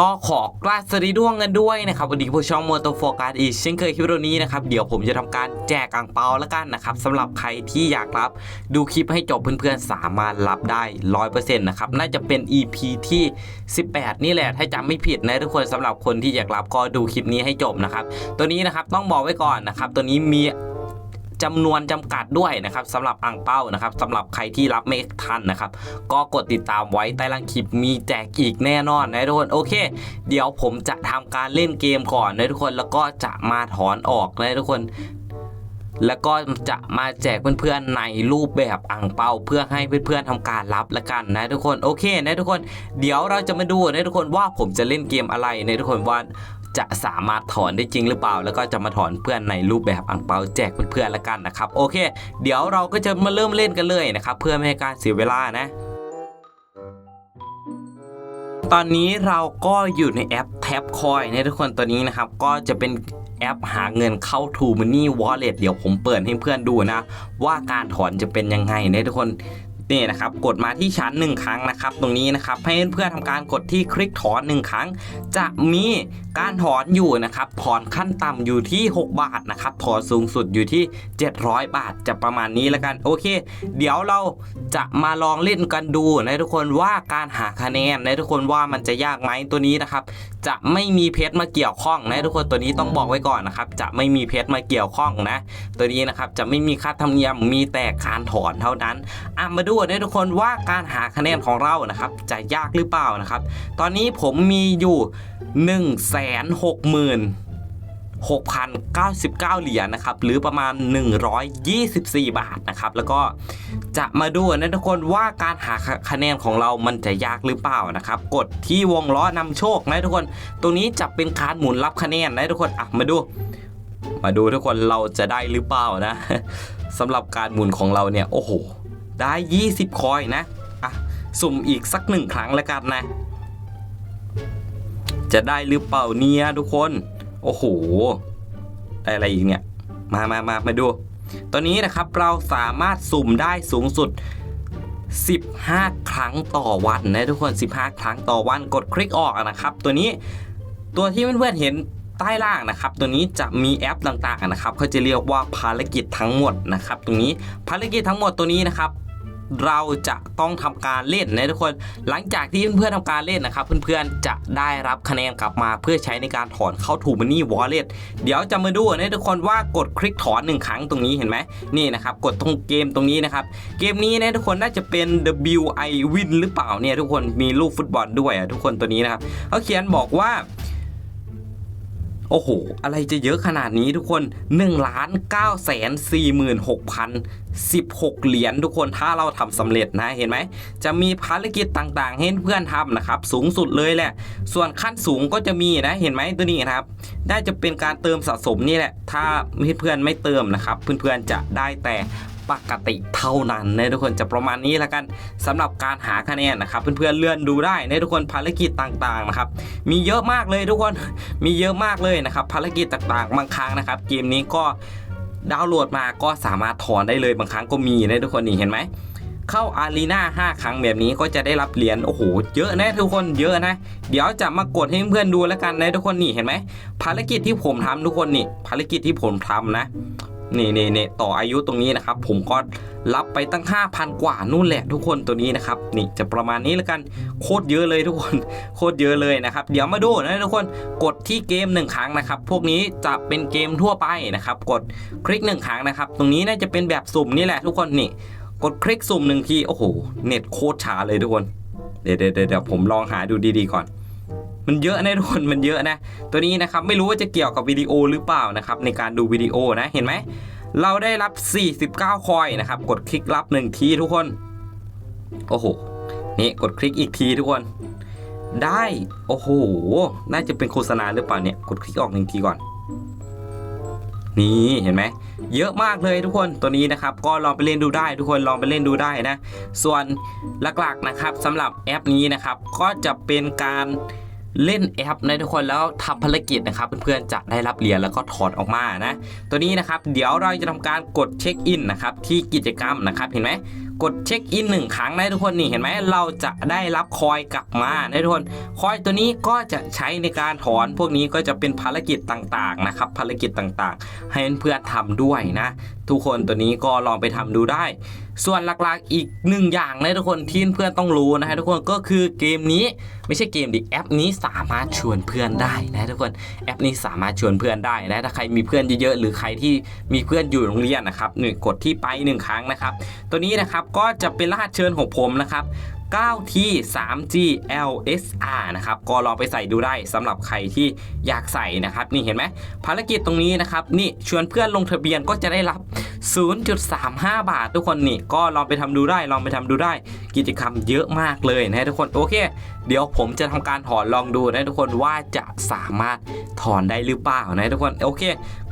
ก็ขอกราสวัสดีด้วงกันด้วยนะครับวันนี้ผู้ช่องมอเตอร์โฟกัสอีกเช่นเคยคลิปวิดีโอนี้นะครับเดี๋ยวผมจะทำการแจกอ่างเปาแล้วกันนะครับสำหรับใครที่อยากรับดูคลิปให้จบเพื่อนๆสามารถรับได้ร้อยเปอร์เซ็นต์นะครับน่าจะเป็น EP ที่ 18 นี่แหละถ้าจำไม่ผิดนะทุกคนสำหรับคนที่อยากรับก็ดูคลิปนี้ให้จบนะครับตัวนี้นะครับต้องบอกไว้ก่อนนะครับตัวนี้มี จำนวนจำกัดด้วยนะครับสำหรับอ่างเป้านะครับสำหรับใครที่รับไม่ทันนะครับ ก็กดติดตามไว้ใต้ล่างคลิปมีแจกอีกแน่นอนนะทุกคนโอเค เดี๋ยวผมจะทำการเล่นเกมก่อนนะทุกคนแล้วก็จะมาถอนออกนะทุกคนแล้วก็จะมาแจกเพื่อนๆในรูปแบบอ่างเปาเพื่อให้เพื่อนๆทำการรับละกันนะทุกคนโอเคนะทุกคน เดี๋ยวเราจะมาดูนะทุกคนว่าผมจะเล่นเกมอะไรนะทุกคนว่า จะสามารถถอนได้จริงหรือเปล่า แล้วก็จะมาถอนเพื่อนในรูปแบบอ่างเปาแจกเพื่อนๆละกันนะครับโอเค เดี๋ยวเราก็จะมาเริ่มเล่นกันเลยนะครับเพื่อไม่ให้การเสียเวลานะตอนนี้เราก็อยู่ในแอปแท็บคอยนะทุกคนตัวนี้นะครับ ก็จะเป็นแอปหาเงินเข้า t ู Money Wallet เดี๋ยวผมเปิดให้เพื่อนดูนะ ว่าการถอนจะเป็นยังไงนะทุกคน นี่นะครับกดมาที่ชั้นหนึ่งครั้งนะครับ ตรงนี้นะครับให้เพื่อนๆทำการกดที่คลิกถอนหนึ่งครั้ง จะมีการถอนอยู่นะครับถอนขั้นต่ำอยู่ที่ 6 บาทนะครับถอนสูงสุดอยู่ที่ 700 บาทจะประมาณนี้แล้วกันโอเค เดี๋ยวเราจะมาลองเล่นกันดูนะทุกคนว่าการหาคะแนนนะทุกคนว่ามันจะยากไหมตัวนี้นะครับ จะไม่มีเพชรมาเกี่ยวข้องนะทุกคนตัวนี้ต้องบอกไว้ก่อนนะครับ จะไม่มีเพชรมาเกี่ยวข้องนะ ตัวนี้นะครับจะไม่มีค่าธรรมเนียมมีแต่การถอนเท่านั้นอะมาดูนะทุกคนว่าการหาคะแนนของเรานะครับจะยากหรือเปล่านะครับ ตอนนี้ผมมีอยู่1นึ่งแสนหกหมื่น6,099 เหรียญนะครับ หรือประมาณ 124 บาทนะครับ แล้วก็จะมาดูนะทุกคนว่าการหาคะแนนของเรามันจะยากหรือเปล่านะครับ กดที่วงล้อนำโชคนะทุกคน ตรงนี้จะเป็นการหมุนรับคะแนนนะทุกคนอะมาดู มาดูทุกคนเราจะได้หรือเปล่านะสำหรับการหมุนของเราเนี่ยโอ้โห ได้ 20 คอยนะอะสุ่มอีกสักหนึ่งครั้งแล้วกันนะ จะได้หรือเปล่าเนี่ยทุกคน โอ้โห ได้อะไรอีกเนี่ย มามามามาดูตัวนี้นะครับเราสามารถสุ่มได้สูงสุด 15 ครั้งต่อวันนะทุกคน 15 ครั้งต่อวันกดคลิกออกนะครับ ตัวนี้ตัวที่เพื่อนๆเห็นใต้ล่างนะครับ ตัวนี้จะมีแอปต่างๆนะครับเขาจะเรียกว่าภารกิจทั้งหมดนะครับ ตรงนี้ภารกิจทั้งหมดตัวนี้นะครับ เราจะต้องทำการเล่นนะทุกคน หลังจากที่เพื่อนๆทำการเล่นนะครับ เพื่อนๆจะได้รับคะแนนกลับมาเพื่อใช้ในการถอนเข้าถูมันนี่วอลเล็ตเดี๋ยวจะมาดูนะทุกคนว่ากดคลิกถอนหนึ่งครั้งตรงนี้เห็นไหมนี่นะครับกดตรงเกมตรงนี้นะครับเกมนี้นะทุกคนน่าจะเป็น WI Win หรือเปล่าเนี่ยทุกคนมีลูกฟุตบอลด้วยอะทุกคนตัวนี้นะครับเขาเขียนบอกว่า โอ้โห อะไรจะเยอะขนาดนี้ทุกคน1ล้าน9แสน46,016 เหรียญทุกคนถ้าเราทำสำเร็จนะเห็นไหม จะมีภารกิจต่างๆ ให้เพื่อนทำนะครับ สูงสุดเลยแหละ ส่วนขั้นสูงก็จะมีนะเห็นไหมตัวนี้นะครับได้จะเป็นการเติมสะสมนี่แหละ ถ้าเพื่อนๆไม่เติมนะครับ เพื่อนๆจะได้แต่ ปกติเท่านั้นนะทุกคนจะประมาณนี้ล้วกันสำหรับการหาคะแนนนะครับเพื่อนๆเลื่อนดูได้นะทุกคนภารกิจต่างๆนะครับมีเยอะมากเลยทุกคนมีเยอะมากเลยนะครับภารกิจต่างๆบางครั้งนะครับเกมนี้ก็ดาวน์โหลดมาก็สามารถถอนได้เลยบางครั้งก็มีนะทุกคนนี่เห็นไหมเข้าอารีนา5 ครั้งแบบนี้ก็จะได้รับเหรียญโอ้โหเยอะนะทุกคนเยอะนะ เดี๋ยวจะมากดให้เพื่อนดูแล้วกันนะทุกคนนี่เห็นไหมภารกิจที่ผมทำทุกคนนี่ภารกิจที่ผมทำนะ นี่นี่นี่ต่ออายุตรงนี้นะครับ ผมก็รับไปตั้ง 5,000 กว่านู่นแหละทุกคนตัวนี้นะครับ นี่จะประมาณนี้แล้วกันโคตรเยอะเลยทุกคนโคตรเยอะเลยนะครับ เดี๋ยวมาดูนะทุกคนกดที่เกมหนึ่งครั้งนะครับ พวกนี้จะเป็นเกมทั่วไปนะครับ กดคลิกหนึ่งครั้งนะครับ ตรงนี้น่าจะเป็นแบบสุ่มนี่แหละทุกคนนี่กดคลิกสุ่มหนึ่งทีโอ้โหเน็ตโคตรช้าเลยทุกคนเดี๋ยวเดี๋ยวเดี๋ยวผมลองหาดูดีๆก่อน มันเยอะนะทุกคนมันเยอะนะ ตัวนี้นะครับไม่รู้ว่าจะเกี่ยวกับวิดีโอหรือเปล่านะครับในการดูวิดีโอนะเห็นไหมเราได้รับ 49 คอยนะครับ กดคลิกรับหนึ่งทีทุกคน โอ้โห นี่กดคลิกอีกทีทุกคน ได้ โอ้โห น่าจะเป็นโฆษณาหรือเปล่าเนี่ย กดคลิกออกหนึ่งทีก่อน นี่เห็นไหม เยอะมากเลยทุกคน ตัวนี้นะครับ ก็ลองไปเล่นดูได้ ทุกคน ลองไปเล่นดูได้นะ ส่วนหลักๆนะครับสำหรับแอปนี้นะครับ ก็จะเป็นการ เล่นแอปนะทุกคนแล้วทำภารกิจนะครับเพื่อนๆจะได้รับเหรียญแล้วก็ถอดออกมานะ ตัวนี้นะครับเดี๋ยวเราจะทำการกดเช็คอินนะครับที่กิจกรรมนะครับเห็นไหมกดเช็คอินหนึ่งครั้งนะทุกคนนี่เห็นไหมเราจะได้รับคอยกลับมานทุกคนคอยตัวนี้ก็จะใช้ในการถอนพวกนี้ก็จะเป็นภารกิจต่างๆนะครับภารกิจต่างๆ ให้เพื่อนๆทำด้วยนะ ทุกคนตัวนี้ก็ลองไปทำดูได้ ส่วนหลักๆอีกหนึ่งอย่างนะทุกคนที่เพื่อนต้องรู้นะฮะทุกคนก็คือเกมนี้ไม่ใช่เกมดิแอปนี้สามารถชวนเพื่อนได้นะทุกคนแอปนี้สามารถชวนเพื่อนได้นะถ้าใครมีเพื่อนเยอะๆหรือใครที่มีเพื่อนอยู่โรงเรียนนะครับหนึ่งกดที่ไปหนึ่งครั้งนะครับ ตัวนี้นะครับก็จะเป็นรหัสเชิญของผมนะครับ9ที่ 3G LSR นะครับ ก็ลองไปใส่ดูได้สำหรับใครที่อยากใส่นะครับ นี่เห็นไหมภารกิจตรงนี้นะครับ นี่ชวนเพื่อนลงทะเบียนก็จะได้รับ 0.35 บาททุกคนนี่ก็ลองไปทำดูได้ลองไปทำดูได้ กิจกรรมเยอะมากเลยนะทุกคนโอเค เดี๋ยวผมจะทำการถอนลองดูนะทุกคนว่าจะสามารถถอนได้หรือเปล่านะทุกคนโอเค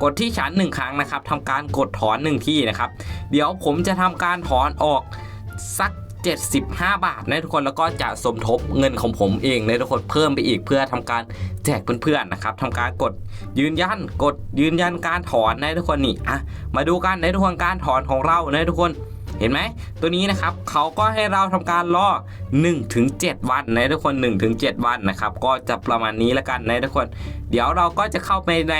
กดที่ชั้นหนึ่งครั้งนะครับทำการกดถอนหนึ่งที่นะครับ เดี๋ยวผมจะทำการถอนออกสัก 75 บาทนะทุกคนแล้วก็จะสมทบเงินของผมเองนะทุกคนเพิ่มไปอีกเพื่อทำการแจกเพื่อนๆนะครับทำการกดยืนยันกดยืนยันการถอนนะทุกคนนี่อะมาดูกันนะทุกคนการถอนของเรานะทุกคนเห็นไหมตัวนี้นะครับเขาก็ให้เราทำการรอ1ถึง7วันนะทุกคน1ถึง7วันนะครับก็จะประมาณนี้แล้วกันนะทุกคน เดี๋ยวเราก็จะเข้าไปใน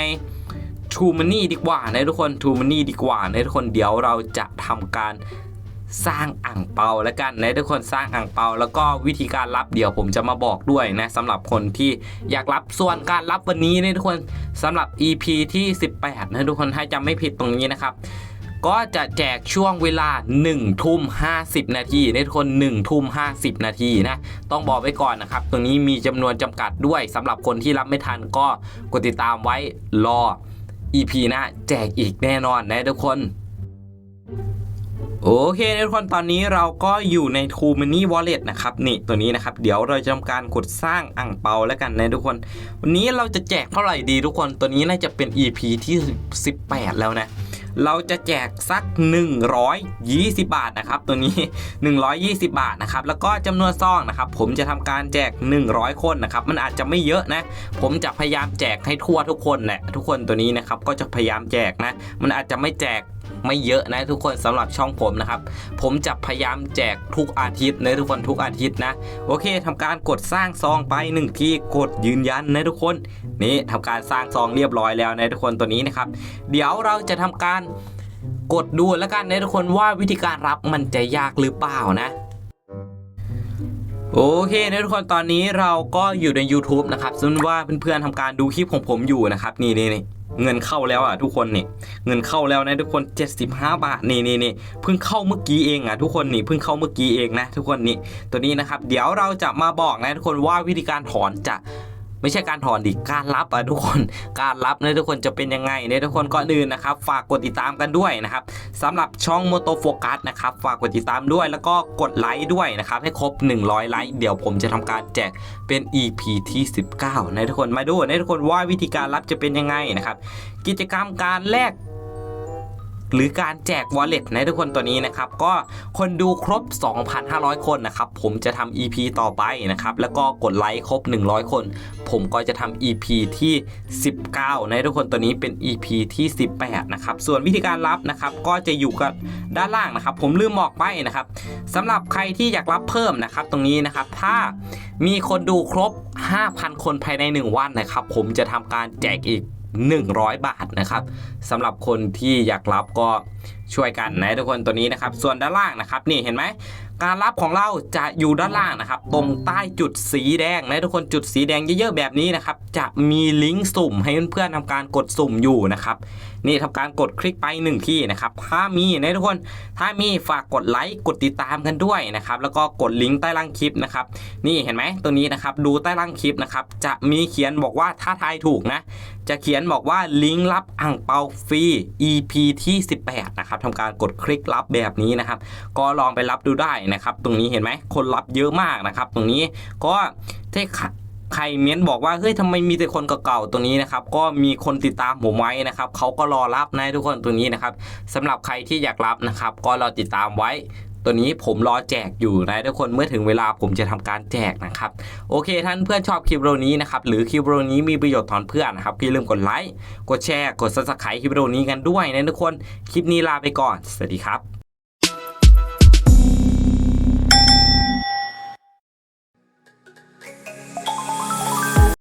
True Money ดีกว่านะทุกคน True Money ดีกว่านะทุกคนเดี๋ยวเราจะทำการ สร้างอ่างเปาแล้วกันนะทุกคนสร้างอ่างเปาแล้วก็วิธีการรับเดี๋ยวผมจะมาบอกด้วยนะสำหรับคนที่อยากรับส่วนการรับวันนี้นะทุกคนสำหรับ EP ที่ 18นะทุกคนถ้าจำไม่ผิดตรงนี้นะครับก็จะแจกช่วงเวลา 1 ทุ่ม 50 นาทีนะทุกคน 1 ทุ่ม 50 นาทีนะ ต้องบอกไว้ก่อนนะครับ ตรงนี้มีจำนวนจำกัดด้วยสำหรับคนที่รับไม่ทันก็กดติดตามไว้รอ EP นะแจกอีกแน่นอนนะทุกคน โอเคทุกคนตอนนี้เราก็อยู่ใน True Money Wallet นะครับนี่ตัวนี้นะครับ เดี๋ยวเราจะทำการกดสร้างอ่างเปาแล้วกันนะทุกคน วันนี้เราจะแจกเท่าไหร่ดีทุกคนตัวนี้น่าจะเป็น EP ที่ 18 แล้วนะเราจะแจกสัก 120 บาทนะครับ ตัวนี้ 120 บาทนะครับ แล้วก็จำนวนซองนะครับ ผมจะทำการแจก 100 คนนะครับ มันอาจจะไม่เยอะนะ ผมจะพยายามแจกให้ทั่วทุกคนแหละทุกคนตัวนี้นะครับ ก็จะพยายามแจกนะ มันอาจจะไม่แจก ไม่เยอะนะทุกคนสำหรับช่องผมนะครับ ผมจะพยายามแจกทุกอาทิตย์นะทุกคนทุกอาทิตย์นะ โอเคทำการกดสร้างซองไปหนึ่งทีกดยืนยันนะทุกคนนี่ทำการสร้างซองเรียบร้อยแล้วนะทุกคนตัวนี้นะครับ เดี๋ยวเราจะทำการกดดูแล้วกันนะทุกคนว่าวิธีการรับมันจะยากหรือเปล่านะ โอเคนะทุกคนตอนนี้เราก็อยู่ใน YouTube นะครับซึ่งว่าเพื่อนๆทำการดูคลิปของผมอยู่นะครับนี่นี่นี่เงินเข้าแล้วอะทุกคนนี่ เงินเข้าแล้วนะทุกคน 75 บาทนี่นี่นี่เพิ่งเข้าเมื่อกี้เองอะทุกคนนี่เพิ่งเข้าเมื่อกี้เองนะทุกคนนี่ตัวนี้นะครับ เดี๋ยวเราจะมาบอกนะทุกคนว่าวิธีการถอนจะ ไม่ใช่การถอนดิการรับอะทุกคนการรับนะทุกคนจะเป็นยังไงเนี่ยทุกคนก่อนอื่นนะครับ ฝากกดติดตามกันด้วยนะครับสำหรับช่องโมโตโฟกัสนะครับฝากกดติดตามด้วย แล้วก็กดไลค์ด้วยนะครับให้ครบ 100 ไลค์เดี๋ยวผมจะทำการแจกเป็น EP ที่ 19 นะทุกคนมาดูนะทุกคนว่าวิธีการรับจะเป็นยังไงนะครับกิจกรรมการแลก หรือการแจก wallet นะทุกคนตัวนี้นะครับ ก็คนดูครบ 2,500 คนนะครับ ผมจะทำ EP ต่อไปนะครับ แล้วก็กดไลค์ครบ 100 คน ผมก็จะทำ EP ที่ 19 นะทุกคนตัวนี้เป็น EP ที่ 18 นะครับ ส่วนวิธีการรับนะครับ ก็จะอยู่กับด้านล่างนะครับ ผมลืมบอกไปนะครับสำหรับใครที่อยากรับเพิ่มนะครับ ตรงนี้นะครับ ถ้ามีคนดูครบ 5,000 คนภายใน 1 วันนะครับ ผมจะทำการแจกอีก 100 บาทนะครับสำหรับคนที่อยากรับก็ช่วยกันนะทุกคนตัวนี้นะครับ ส่วนด้านล่างนะครับนี่เห็นไหมการรับของเราจะอยู่ด้านล่างนะครับ ตรงใต้จุดสีแดงนะทุกคนจุดสีแดงเยอะๆแบบนี้นะครับ จะมีลิงก์สุ่มให้เพื่อนๆทำการกดสุ่มอยู่นะครับ นี่ทำการกดคลิกไปหนึ่งที่นะครับ ถ้ามีนะทุกคน ถ้ามีฝากกดไลค์กดติดตามกันด้วยนะครับ แล้วก็กดลิงก์ใต้ล่างคลิปนะครับ นี่เห็นไหมตัวนี้นะครับ ดูใต้ล่างคลิปนะครับ จะมีเขียนบอกว่าถ้าทายถูกนะ จะเขียนบอกว่าลิงก์รับอ่างเปาฟรี EP ที่ 18 นะครับทำการกดคลิกรับแบบนี้นะครับ ก็ลองไปรับดูได้นะครับ ตรงนี้เห็นไหมคนรับเยอะมากนะครับ ตรงนี้ก็ถ้าใครเม้นบอกว่าเฮ้ยทำไมมีแต่คนเก่าๆตัวนี้นะครับ ก็มีคนติดตามผมไว้นะครับเขาก็รอรับนะทุกคนตัวนี้นะครับสำหรับใครที่อยากรับนะครับ ก็รอติดตามไว้ ตัวนี้ผมรอแจกอยู่นะทุกคนเมื่อถึงเวลาผมจะทำการแจกนะครับ โอเคท่านเพื่อนชอบคลิปโรนี้นะครับหรือคลิปโรนี้มีประโยชน์ตอนเพื่อนนะครับอย่าลืมกดไลค์กดแชร์กดซับสไครต์คลิปโรนี้กันด้วยนะทุกคนคลิปนี้ลาไปก่อนสวัสดีครับ